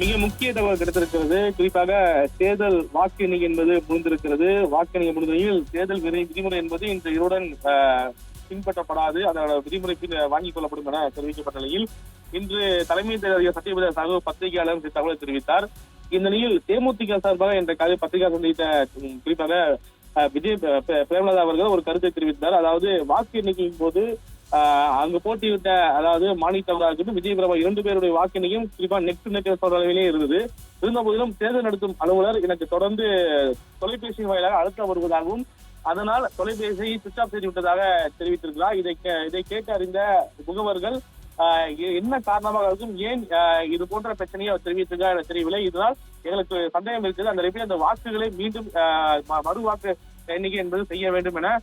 மிக முக்கிய தகவல் கிடைத்திருக்கிறது. குறிப்பாக தேர்தல் வாக்கு எண்ணிக்கை என்பது முடிந்திருக்கிறது. வாக்கு எண்ணிக்கை முடிந்த நிலையில் தேர்தல் விதி- விதிமுறை என்பது இந்த இருடன் பின்பற்றப்படாது. அதோட விதிமுறை பின் வாங்கிக் கொள்ளப்படும் என தெரிவிக்கப்பட்ட நிலையில் இன்று தலைமை தேர்தல் அதிகாரி சத்யபிரதா சாகு பத்திரிகையாளர் இந்த தகவலை தெரிவித்தார். இந்த நிலையில் தேமுதிக சார்பாக என்ற கதை பத்திரிகை சந்தித்த குறிப்பாக விஜய் பிரேமலதா அவர்கள் ஒரு கருத்தை தெரிவித்தார். அதாவது வாக்கு எண்ணிக்கையின் போது அங்கு போட்டியிட்ட அதாவது மாணிக் இருக்கட்டும் விஜய் பிரபா இரண்டு பேருடைய வாக்கினையும் குறிப்பா நெக் டு நெக் சொல்ற அளவிலே இருந்தது. இருந்த போதிலும் தேர்தல் நடத்தும் அலுவலர் எனக்கு தொடர்ந்து தொலைபேசி வாயிலாக அழுத்தம் வருவதாகவும் அதனால் தொலைபேசியை சுவிச் ஆஃப் செய்து விட்டதாக தெரிவித்திருக்கிறார். இதை கே- இதை கேட்டு அறிந்த முகவர்கள் என்ன காரணமாக இருக்கும் ஏன் இது போன்ற பிரச்சனையை அவர் தெரிவித்திருக்கா என தெரியவில்லை. இதனால் எங்களுக்கு சந்தேகம் இருக்குது அந்த நிலையில் அந்த வாக்குகளை மீண்டும் மறு வாக்கு எண்ணிக்கை என்பது செய்ய வேண்டும் என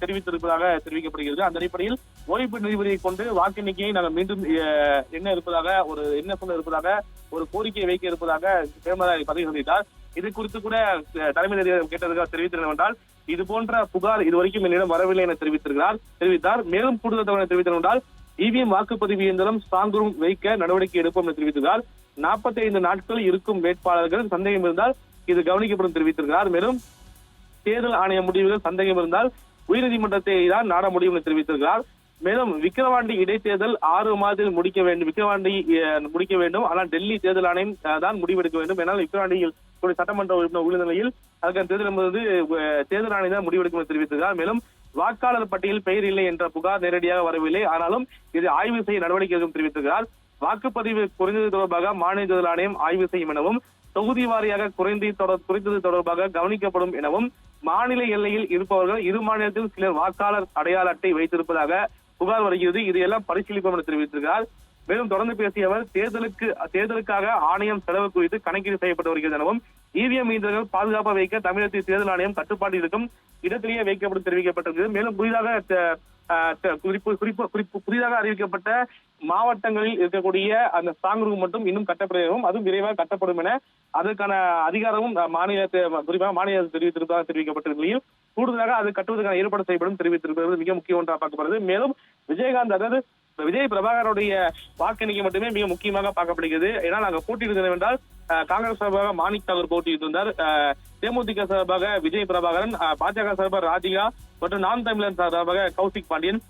தெரிவித்திருப்பதாக தெரிவிக்கப்படுகிறது. அந்த அடிப்படையில் ஓய்வு நீதிபதியை கொண்டு வாக்கு எண்ணிக்கையை நாங்கள் மீண்டும் என்ன இருப்பதாக ஒரு என்ன சொல்ல இருப்பதாக ஒரு கோரிக்கையை வைக்க இருப்பதாக பதவி சந்தித்தார் இது குறித்து கூட தலைமை நீதிபதி கேட்டதுக்காக தெரிவித்திருந்தோம் என்றால் இது போன்ற புகார் இதுவரைக்கும் என்னிடம் வரவில்லை என தெரிவித்திருக்கிறார் தெரிவித்தார். மேலும் கூடுதல் தகவலை தெரிவித்தார் என்றால் இவிஎம் வாக்குப்பதிவு இயந்திரம் ஸ்ட்ராங் ரூம் வைக்க நடவடிக்கை எடுப்போம் என தெரிவித்திருக்கிறார். நாற்பத்தி ஐந்து நாட்கள் இருக்கும் வேட்பாளர்கள் சந்தேகம் இருந்தால் இது கவனிக்கப்படும் தெரிவித்திருக்கிறார். மேலும் தேர்தல் ஆணைய முடிவுகள் சந்தேகம் இருந்தால் உயர்நீதிமன்றத்தை தான் நாட முடியும் என தெரிவித்திருக்கிறார். மேலும் விக்கிரவாண்டி இடைத்தேர்தல் ஆறு மாதத்தில் முடிக்க வேண்டும். விக்கிரவாண்டி முடிக்க வேண்டும். ஆனால் டெல்லி தேர்தல் ஆணையம் தான் முடிவெடுக்க வேண்டும். ஏன்னால் விக்கிரவாண்டியில் ஒரு சட்டமன்ற உறுப்பினர் உள்ள நிலையில் அதற்கான தேர்தல் என்பது தேர்தல் ஆணையம் தான் முடிவெடுக்கும் என தெரிவித்திருக்கிறார். மேலும் வாக்காளர் பட்டியல் பெயர் இல்லை என்ற புகார் நேரடியாக வரவில்லை. ஆனாலும் இது ஆய்வு செய்ய நடவடிக்கை எடுக்கும் தெரிவித்திருக்கிறார். வாக்குப்பதிவு குறைந்தது தொடர்பாக மாநில தேர்தல் ஆணையம் ஆய்வு செய்யும் எனவும் தொகுதி வாரியாக குறைந்து தொடர் குறைந்தது தொடர்பாக கவனிக்கப்படும் எனவும் மாநில எல்லையில் இருப்பவர்கள் இரு மாநிலத்தில் சிலர் வாக்காளர் அடையாள அட்டை வைத்திருப்பதாக புகார் வருகிறது. இதையெல்லாம் பரிசீலிப்போம் என தெரிவித்திருக்கிறார். மேலும் தொடர்ந்து பேசிய அவர் தேர்தலுக்கு தேர்தலுக்காக ஆணையம் செலவு குறித்து கணக்கீடு செய்யப்பட்டு வருகிறது எனவும் இவிஎம் இயந்திரங்கள் பாதுகாப்பாக வைக்க தமிழகத்தில் தேர்தல் ஆணையம் கட்டுப்பாடு இருக்கும் இடத்திலேயே வைக்கப்படும் தெரிவிக்கப்பட்டிருக்கிறது. மேலும் புதிதாக குறிப்பு குறிப்பு குறிப்பு புதிதாக அறிவிக்கப்பட்ட மாவட்டங்களில் இருக்கக்கூடிய அந்த ஸ்ட்ராங் ரூம் மட்டும் இன்னும் கட்டப்படும் அதுவும் விரைவாக கட்டப்படும் என அதற்கான அதிகாரமும் மாநில குறிப்பாக மாநில அரசு தெரிவித்திருப்பதாக தெரிவிக்கப்பட்ட நிலையில் கூடுதலாக அது கட்டுவதற்கான ஏற்பாடு செய்யப்படும் தெரிவித்திருப்பது மிக முக்கிய ஒன்றாக பார்க்கப்படுது மேலும் விஜயகாந்த் அதாவது விஜய் பிரபாகருடைய வாக்கு எண்ணிக்கை மட்டுமே மிக முக்கியமாக பார்க்கப்படுகிறது. ஏன்னா நாங்க போட்டியிடுகிறோம் என்றால் காங்கிரஸ் சார்பாக மாணிக் தாகூர் போட்டியிட்டிருந்தார். இருந்தார் தேமுதிக சார்பாக விஜய் பிரபாகரன் பாஜக சார்பாக ராதிகா மற்றும் நாம் தமிழன் சார்பாக கௌசிக் பாண்டியன்.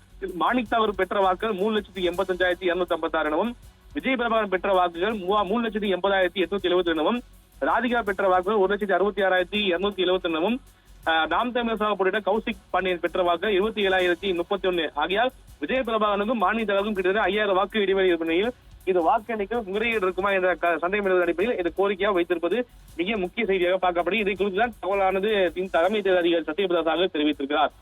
மாணிக் தாகூர் பெற்ற வாக்குகள் மூணு லட்சத்தி எண்பத்தஞ்சாயிரத்தி இருநூத்தி ஐம்பத்தாறு எனவும் விஜய் பிரபாகரன் பெற்ற வாக்குகள் மூணு லட்சத்தி எண்பதாயிரத்தி எட்நூத்தி எழுபத்தி எனவும் ராதிகா பெற்ற வாக்குகள் ஒரு லட்சத்தி அறுபத்தி ஆறாயிரத்தி இருநூத்தி எழுபத்தி எனவும் நாம் தமிழர் சார்பாக கௌசிக் பாண்டியன் பெற்ற வாக்கு இருபத்தி ஏழாயிரத்தி முப்பத்தி ஒன்னு ஆகியால் விஜய பிரபாகனுக்கும் மாநில தலைவருக்கும் கிட்டத்தட்ட ஐயாயிரம் வாக்கு இடைவெளி இருப்ப நிலையில் இது வாக்கு எண்ணிக்கை முறையீடு இருக்குமா என்ற சந்தேகம் எழுத அடிப்படையில் இது கோரிக்கையாக வைத்திருப்பது மிக முக்கிய செய்தியாக பார்க்கப்படும் இதை குறித்து தான் தகவலானது தலைமை தேர்தல் அதிகாரி சத்யபிரதா சாகர் தெரிவித்திருக்கிறார்.